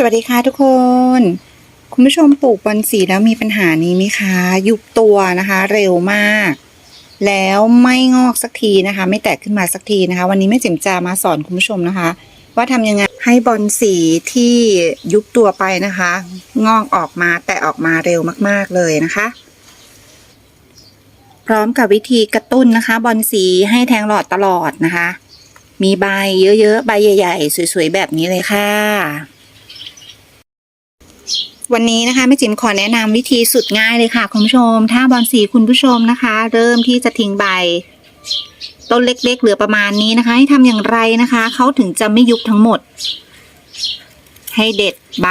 สวัสดีค่ะทุกคน คุณผู้ชมปลูกบอนสีแล้วมีปัญหานี้ไหมคะ ยุบตัวนะคะ เร็วมาก แล้วไม่งอกสักทีนะคะ ไม่แตกขึ้นมาสักทีนะคะ วันนี้แม่จิ๋มจะมาสอนคุณผู้ชมนะคะ ว่าทำยังไงให้บอนสีที่ยุบตัวไปนะคะ งอกออกมาแตกออกมาเร็วมาก ๆเลยนะคะ พร้อมกับวิธีกระตุ้นนะคะ บอนสีให้แทงหลอดตลอดนะคะ มีใบเยอะๆใบใหญ่ ๆ สวยๆแบบนี้เลยค่ะ วันนี้นะคะแม่จิ๋มขอแนะนำวิธีสุดง่ายเลยค่ะคุณผู้ชม ถ้าบอนสีคุณผู้ชมนะคะ เริ่มที่จะทิ้งใบ ต้นเล็กๆ เหลือประมาณนี้นะคะ ให้ทำอย่างไรนะคะเขาถึงจะไม่ยุบทั้งหมด ให้เด็ดใบ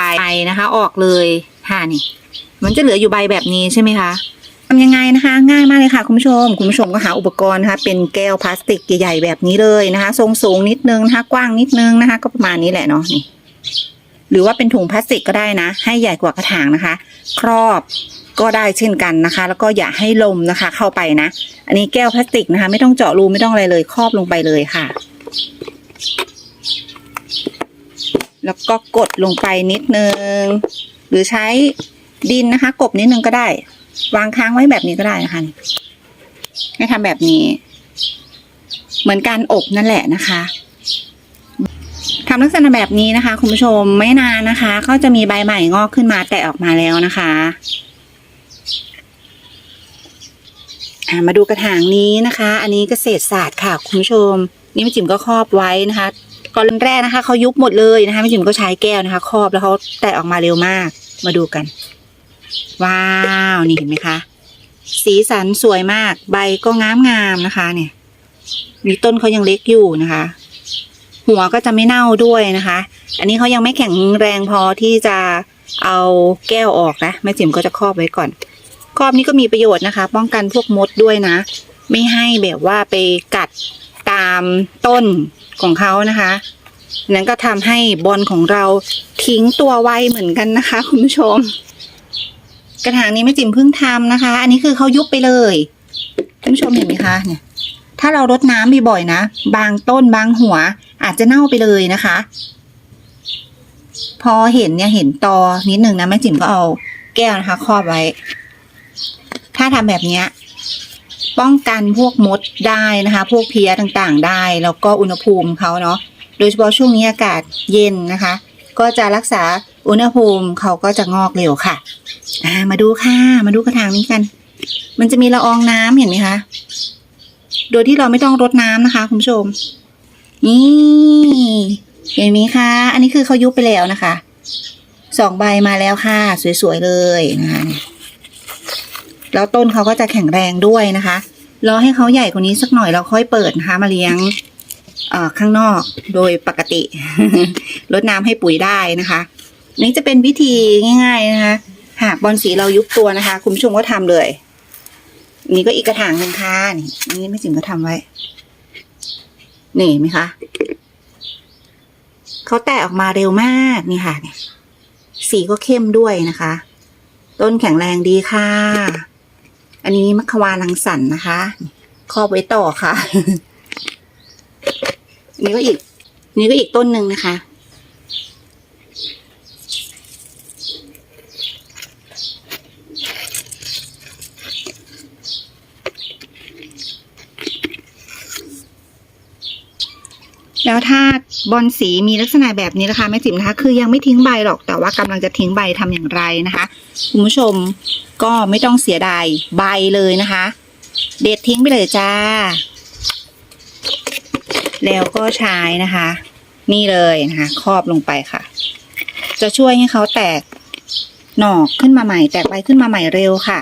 นะคะ ออกเลยค่ะนี่ มันจะเหลืออยู่ใบแบบนี้ใช่ไหมคะทำยังไงนะคะ ง่ายมากเลยค่ะคุณผู้ชม คุณผู้ชมก็หาอุปกรณ์นะคะ เป็นแก้วพลาสติกใหญ่ๆแบบนี้เลยนะคะ ทรงสูงนิดนึงนะคะ กว้างนิดนึงนะคะ ก็ประมาณนี้แหละเนาะนี่ หรือว่าเป็นถุงพลาสติกก็ได้นะ ให้ใหญ่กว่ากระถางนะคะ ครอบก็ได้เช่นกันนะคะ แล้วก็อย่าให้ลมนะคะ เข้าไปนะ อันนี้แก้วพลาสติกนะคะ ไม่ต้องเจาะรูไม่ต้องอะไรเลยครอบลงไปเลยค่ะ แล้วก็กดลงไปนิดนึง หรือใช้ดินนะคะ กบนิดนึงก็ได้ วางค้างไว้แบบนี้ก็ได้นะคะให้ทำแบบนี้ เหมือนการอบนั่นแหละนะคะ ทำลักษณะแบบนี้นะคะ คุณผู้ชมไม่นานนะคะ ก็จะมีใบใหม่งอกขึ้นมาแตกออกมาแล้วนะคะมาดูกระถางนี้นะคะ อันนี้เกษตรศาสตร์ค่ะ คุณผู้ชม นี่แม่จิ๋มก็ครอบไว้นะคะก่อนแรกนะคะเขายุบหมดเลยนะคะแม่จิ๋มก็ใช้แก้วนะคะ ครอบแล้วเขาแตกออกมาเร็วมาก มาดูกัน ว้าวนี่เห็นไหมคะ สีสันสวยมาก ใบก็งามงามนะคะ เนี่ย มีต้นเขายังเล็กอยู่นะคะ หัวก็จะไม่เน่าด้วยนะคะ อันนี้เขายังไม่แข็งแรงพอที่จะเอาแก้วออกนะแม่จิ๋มก็จะครอบไว้ก่อน ครอบนี้ก็มีประโยชน์นะคะ ป้องกันพวกมดด้วยนะ ไม่ให้แบบว่าไปกัดตามต้นของเขานะคะนั้นก็ทำให้บอลของเราทิ้งตัวไวเหมือนกันนะคะ คุณผู้ชม กระถางนี้แม่จิ๋มเพิ่งทำนะคะ อันนี้คือเขายุบไปเลยคุณผู้ชมเห็นไหมคะเนี่ย ถ้าเรารดน้ำบ่อยๆนะ บางต้นบางหัว อาจจะเน่าไปเลยนะคะ พอเห็นเนี่ยเห็นตอนิดหนึ่งนะแม่จิ๋มก็เอาแก้วนะคะครอบไว้ ถ้าทำแบบนี้ป้องกันพวกมดได้นะคะ พวกเพี้ยต่างๆได้ แล้วก็อุณหภูมิเขาเนาะโดยเฉพาะช่วงนี้อากาศเย็นนะคะ ก็จะรักษาอุณหภูมิเขาก็จะงอกเร็วค่ะอ่ามาดูค่ะ มาดูกระถางนี้กัน มันจะมีละอองน้ำเห็นไหมคะ โดยที่เราไม่ต้องรดน้ำนะคะคุณผู้ชม นี่ เห็นไหมคะ อันนี้คือเขายุบไปแล้วนะคะ สองใบมาแล้วค่ะ สวยๆเลยนะคะแล้วต้นเขาก็จะแข็งแรงด้วยนะคะ รอให้เขาใหญ่กว่านี้สักหน่อยเราค่อยเปิดนะคะ มาเลี้ยงเอ่อข้างนอกโดยปกติรดน้ำให้ปุ๋ยได้นะคะนี่จะเป็นวิธีง่าย ๆนะคะ หากบอลสีเรายุบตัวนะคะ คุณผู้ชมก็ทำเลย นี่ก็อีกกระถางหนึ่งค่ะนี่นี่ไม่จิ๋มก็ทำไว้ นี่เห็นไหมคะเขาแตกออกมาเร็วมากนี่ค่ะเนี่ยสีก็เข้มด้วยนะคะ ต้นแข็งแรงดีค่ะ อันนี้มัควานังสันนะคะครอบไว้ต่อค่ะ นี่ก็อีก นี่ก็อีกต้นหนึ่งนะคะ แล้วถ้าบอลสีมีลักษณะแบบนี้นะคะแม่จิ๋มนะคะ คือยังไม่ทิ้งใบหรอกแต่ว่ากำลังจะทิ้งใบทำอย่างไรนะคะคุณผู้ชมก็ไม่ต้องเสียดายใบเลยนะคะ เด็ดทิ้งไปเลยจ้า แล้วก็ใช้นะคะ นี่เลยนะคะครอบลงไปค่ะ จะช่วยให้เขาแตกหน่อขึ้นมาใหม่ แตกใบขึ้นมาใหม่เร็วค่ะ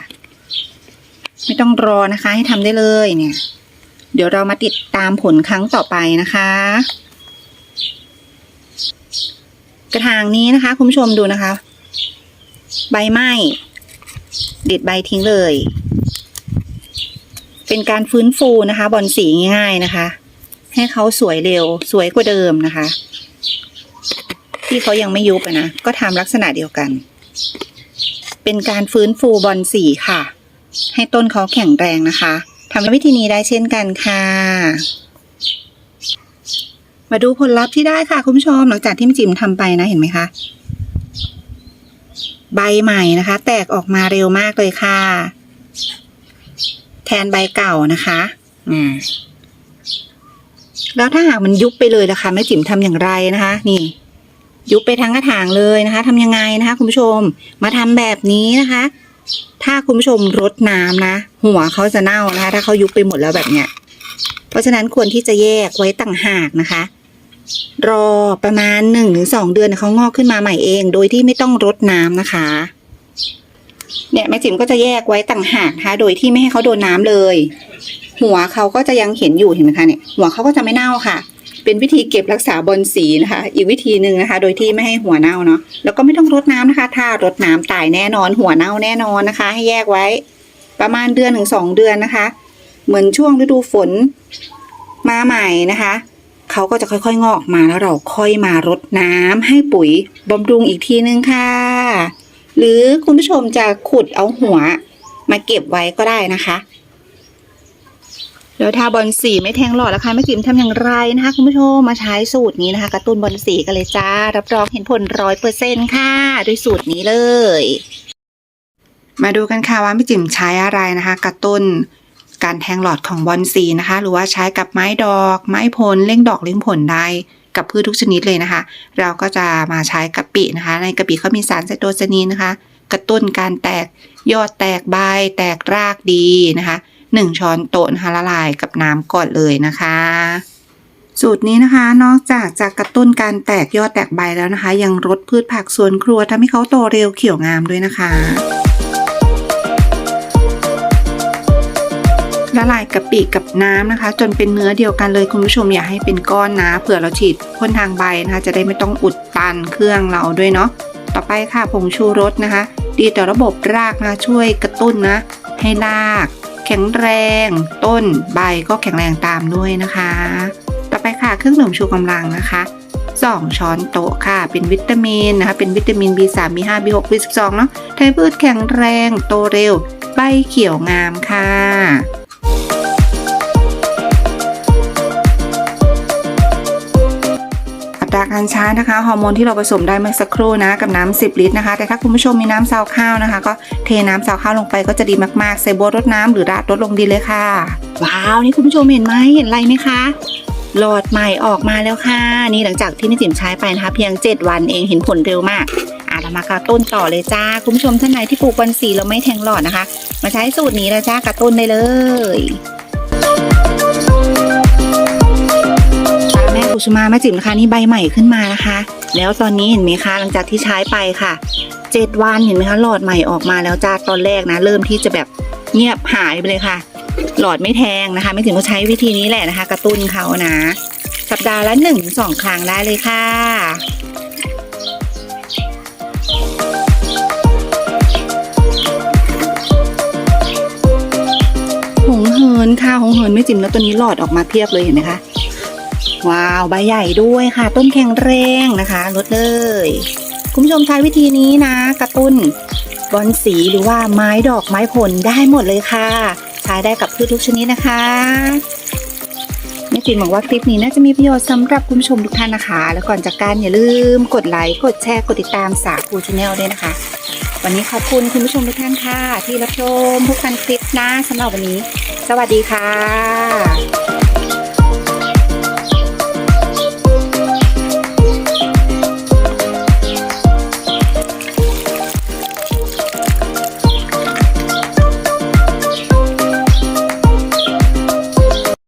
ไม่ต้องรอนะคะ ให้ทำได้เลยเนี่ย เดี๋ยวเรามาติดตามผลครั้งต่อไปนะคะ กระถางนี้นะคะ คุณผู้ชมดูนะคะ ใบไหม้เด็ดใบทิ้งเลย เป็นการฟื้นฟูนะคะ บอลสีง่ายๆนะคะ ให้เขาสวยเร็วสวยกว่าเดิมนะคะ ที่เขายังไม่ยุบนะก็ทำลักษณะเดียวกัน เป็นการฟื้นฟูบอลสีค่ะ ให้ต้นเขาแข็งแรงนะคะ ทำวิธีนี้ได้เช่นกันค่ะ มาดูผลลัพธ์ที่ได้ค่ะคุณผู้ชม หลังจากที่แม่จิ๋มทำไปนะเห็นไหมคะ ใบใหม่นะคะ แตกออกมาเร็วมากเลยค่ะ แทนใบเก่านะคะอ่าแล้วถ้าหากมันยุบไปเลยล่ะคะแม่จิ๋มทำอย่างไรนะคะ นี่ ยุบไปทั้งกระถางเลยนะคะทำยังไงนะคะ คุณผู้ชม มาทำแบบนี้นะคะ ถ้าคุณผู้ชมรดน้ำนะ หัวเขาจะเน่านะคะ ถ้าเขายุบไปหมดแล้วแบบเนี้ย เพราะฉะนั้นควรที่จะแยกไว้ต่างหากนะคะ รอประมาณหนึ่งถึงสองเดือนเขางอกขึ้นมาใหม่เอง โดยที่ไม่ต้องรดน้ำนะคะ เนี่ยแม่จิ๋มก็จะแยกไว้ต่างหากนะคะ โดยที่ไม่ให้เขาโดนน้ำเลย หัวเขาก็จะยังเห็นอยู่เห็นไหมคะเนี่ย หัวเขาก็จะไม่เน่าค่ะ เป็นวิธีเก็บรักษาบอลสีนะคะ อีกวิธีหนึ่งนะคะ โดยที่ไม่ให้หัวเน่าเนาะแล้วก็ไม่ต้องรดน้ำนะคะ ถ้ารดน้ำตายแน่นอน หัวเน่าแน่นอนนะคะ ให้แยกไว้ ประมาณเดือนถึงสองเดือนนะคะ เหมือนช่วงฤดูฝนมาใหม่นะคะเขาก็จะค่อยๆ งอกมาแล้วเราค่อยมารดน้ำให้ปุ๋ยบำรุงอีกทีนึงค่ะ หรือคุณผู้ชมจะขุดเอาหัวมาเก็บไว้ก็ได้นะคะ แล้วถ้าบอลสีไม่แทงหลอดราคาไม่จิ๋มทำอย่างไรนะคะคุณผู้ชมมาใช้สูตรนี้นะคะกระตุ้นบอลสีกันเลยจ้า รับรองเห็นผลร้อยเปอร์เซ็นค่ะ ด้วยสูตรนี้เลย มาดูกันค่ะว่าพี่จิ๋มใช้อะไรนะคะ กระตุ้นการแทงหลอดของบอลสีนะคะ หรือว่าใช้กับไม้ดอก ไม้ผลเล่งดอกเล่งผลได้กับพืชทุกชนิดเลยนะคะ เราก็จะมาใช้กะปินะคะ ในกะปิเขามีสารไซโตซานีนนะคะ กระตุ้นการแตกยอดแตกใบแตกรากดีนะคะ หนึ่งช้อนโต๊ะนะคะละลายกับน้ำก่อนเลยนะคะ สูตรนี้นะคะ นอกจากจะกระตุ้นการแตกยอดแตกใบแล้วนะคะ ยังลดพืชผักสวนครัวทำให้เขาโตเร็วเขียวงามด้วยนะคะละลายกะปิกับน้ำนะคะ จนเป็นเนื้อเดียวกันเลยคุณผู้ชมอย่าให้เป็นก้อนนะเผื่อเราฉีดพ่นทางใบนะคะ จะได้ไม่ต้องอุดตันเครื่องเราด้วยเนาะต่อไปค่ะผงชูรสนะคะ ดีต่อระบบรากนะช่วยกระตุ้นนะ ให้ราก แข็งแรง ต้นใบก็แข็งแรงตามด้วยนะคะ ต่อไปค่ะเครื่องดื่มชูกำลังนะคะ 2 ช้อนโต๊ะค่ะ เป็นวิตามินนะคะ เป็นวิตามิน B3 B5 B6 B12 เนาะไทยพืชแข็งแรงโตเร็ว ใบเขียวงามค่ะาการใช้นะคะฮอร์โมนที่เราผสมได้เมื่อสักครู่นะกับน้ำ10 ลิตรนะคะ แต่ถ้าคุณผู้ชมมีน้ำซาวข้าวนะคะ ก็เทน้ำซาวข้าวลงไปก็จะดีมากๆใส่บัวรดน้ำหรือราดรดลงดีเลยค่ะ ว้าวนี่คุณผู้ชมเห็นไหมเห็นอะไรไหมคะหลอดใหม่ออกมาแล้วค่ะ นี่หลังจากที่แม่จิ๋มใช้ไปนะคะ เพียง 7 วันเองเห็นผลเร็วมากอะเรามากระตุ้นต่อเลยจ้า คุณผู้ชมท่านไหนที่ปลูกบอนสีแล้วไม่แทงหลอดนะคะ มาใช้สูตรนี้แล้วจ้ากระตุ้นได้เลย กุสุมาแม่จิ๋มนะคะนี่ใบใหม่ขึ้นมานะคะ แล้วตอนนี้เห็นไหมคะ หลังจากที่ใช้ไปค่ะ7วันเห็นไหมคะหลอดใหม่ออกมาแล้วจ้าตอนแรกนะ เริ่มที่จะแบบเงียบหายไปเลยค่ะ หลอดไม่แทงนะคะไม่ถึงก็ใช้วิธีนี้แหละนะคะ กระตุ้นเขานะ สัปดาห์ละหนึ่งสองครั้งได้เลยค่ะหงเหินค่ะหงเหินไม่จิ้มแล้วตัวนี้หลอดออกมาเพียบเลยเห็นไหมคะ ว้าว ใบใหญ่ด้วยค่ะ ต้นแข็งแรงนะคะลดเลย คุณผู้ชมใช้วิธีนี้นะ กระตุ้นบอลสีหรือว่าไม้ดอกไม้ผลได้หมดเลยค่ะ ใช้ได้กับพืชทุกชนิดนะคะแม่จินบอกว่าคลิปนี้น่าจะมีประโยชน์สำหรับคุณผู้ชมทุกท่านนะคะ แล้วก่อนจากการอย่าลืมกดไลค์กดแชร์กดติดตามสาคูชาแนลด้วยนะคะ วันนี้ขอบคุณคุณผู้ชมทุกท่านค่ะ ที่รับชมทุกการคลิปนะสำหรับวันนี้ สวัสดีค่ะ